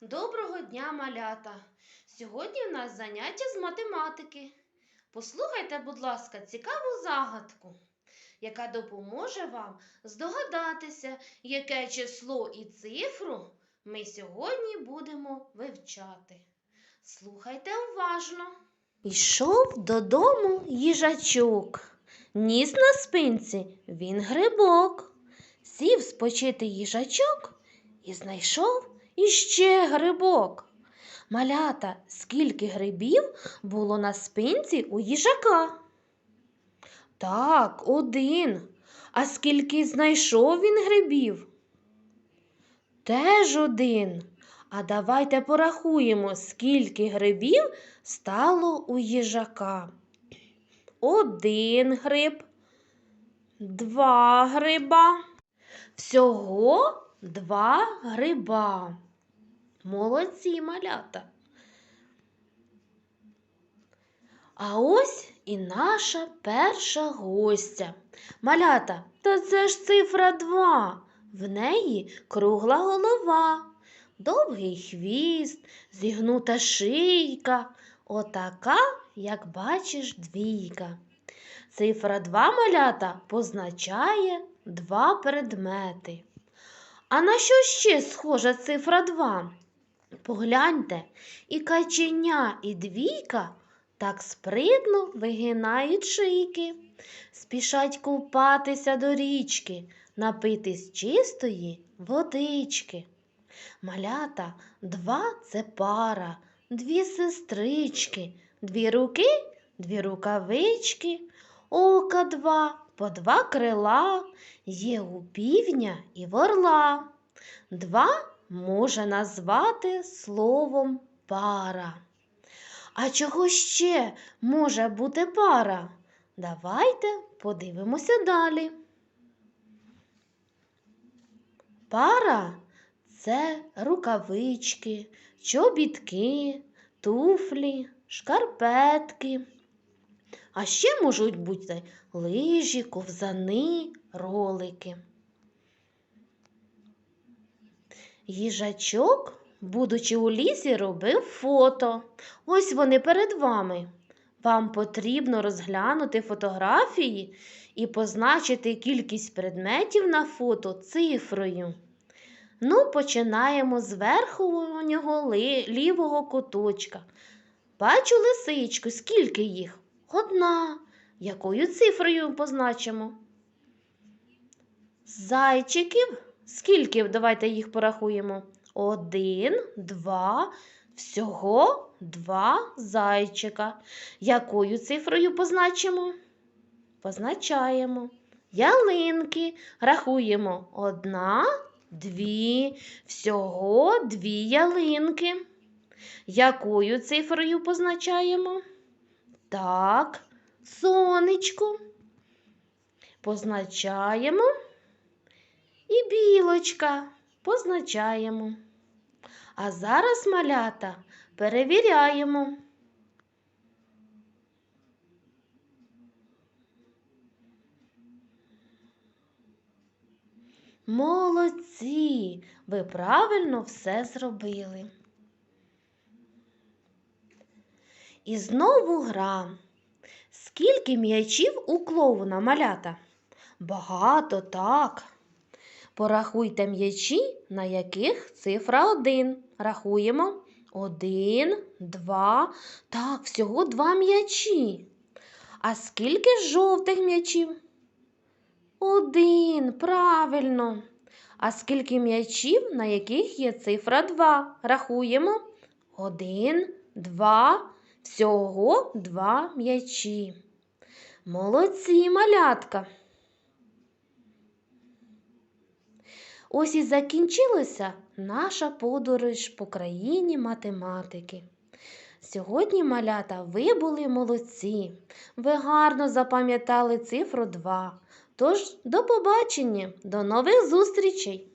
Доброго дня, малята! Сьогодні в нас заняття з математики. Послухайте, будь ласка, цікаву загадку, яка допоможе вам здогадатися, яке число і цифру ми сьогодні будемо вивчати. Слухайте уважно. Йшов додому їжачок, ніс на спинці він грибок. Сів спочити їжачок і знайшов іще грибок. Малята, скільки грибів було на спинці у їжака? Так, один. А скільки знайшов він грибів? Теж один. А давайте порахуємо, скільки грибів стало у їжака. Один гриб, два гриба. Всього два гриба. Молодці малята. А ось і наша перша гостя. Малята, та це ж цифра два. В неї кругла голова, довгий хвіст, зігнута шийка. Отака, як бачиш, двійка. Цифра два малята позначає два предмети. А на що ще схожа цифра 2? Погляньте, і каченя, і двійка так спритно вигинають шийки, спішать купатися до річки, напитись чистої водички. Малята два це пара, дві сестрички, дві руки, дві рукавички, ока два, по два крила, є у півня і в орла. Два може назвати словом пара. А чого ще може бути пара? Давайте подивимося далі. Пара це рукавички, чобітки, туфлі, шкарпетки. А ще можуть бути лижі, ковзани, ролики. Їжачок, будучи у лісі, робив фото. Ось вони перед вами. Вам потрібно розглянути фотографії і позначити кількість предметів на фото цифрою. Ну, починаємо з верхнього лівого куточка. Бачу лисичку, скільки їх? Одна. Якою цифрою позначимо? Зайчиків. Скільки? Давайте їх порахуємо. Один, два, всього два зайчика. Якою цифрою позначимо? Позначаємо. Ялинки. Рахуємо. Одна, дві, всього дві ялинки. Якою цифрою позначаємо? Так, сонечко. Позначаємо. І білочка позначаємо. А зараз малята перевіряємо. Молодці! Ви правильно все зробили. І знову гра. Скільки м'ячів у клоуна малята? Багато, так. Порахуйте м'ячі, на яких цифра 1. Рахуємо. Один, два. Так, всього два м'ячі. А скільки жовтих м'ячів? Один, правильно. А скільки м'ячів, на яких є цифра 2? Рахуємо. Один, два, всього два м'ячі. Молодці, малятка. Ось і закінчилася наша подорож по країні математики. Сьогодні, малята, ви були молодці. Ви гарно запам'ятали цифру 2. Тож, до побачення, до нових зустрічей!